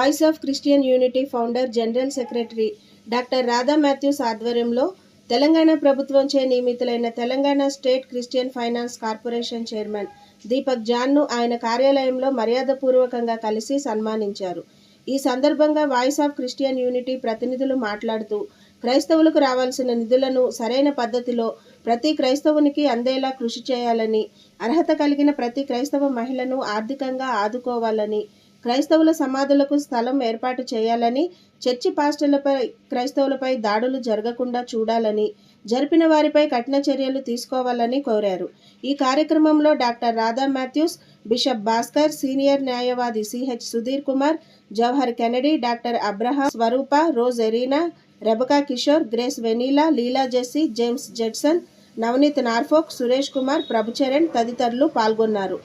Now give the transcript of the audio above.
Voice of Christian unity founder general secretary doctor Radha Mathews ఆధ్వర్యంలో తెలంగాణ ప్రభుత్వంచే నియమితులైన Telangana state Christian finance corporation chairman Deepak జాన్ను ఆయన కార్యాలయంలో మర్యాదపూర్వకంగా కలిసి సన్మానించారు. ఈ సందర్భంగా వాయిస్ ఆఫ్ క్రిస్టియన్ యూనిటీ ప్రతినిధులు మాట్లాడుతూ క్రైస్తవులకు రావాల్సిన నిధులను సరైన పద్ధతిలో ప్రతి క్రైస్తవునికి అందేలా కృషి చేయాలని అర్హత కలిగిన ప్రతి క్రైస్తవ మహిళను ఆర్థికంగా ఆదుకోవాలని క్రైస్తవుల సమాధులకు స్థలం ఏర్పాటు చేయాలని చర్చి పాస్టర్లపై క్రైస్తవులపై దాడులు జరగకుండా చూడాలని జరిపిన వారిపై కఠిన చర్యలు తీసుకోవాలని కోరారు. ఈ కార్యక్రమంలో doctor Radha Matthews bishop Bhaskar senior న్యాయవాది CH Sudheer Kumar Jawahar Kennedy doctor Abraham Swaroopa Rose Irena Rebecca Kishore Grace Veneela Leela Jessie James Judson Navneet Norfolk Suresh Kumar Prabhucharan తదితరులు పాల్గొన్నారు.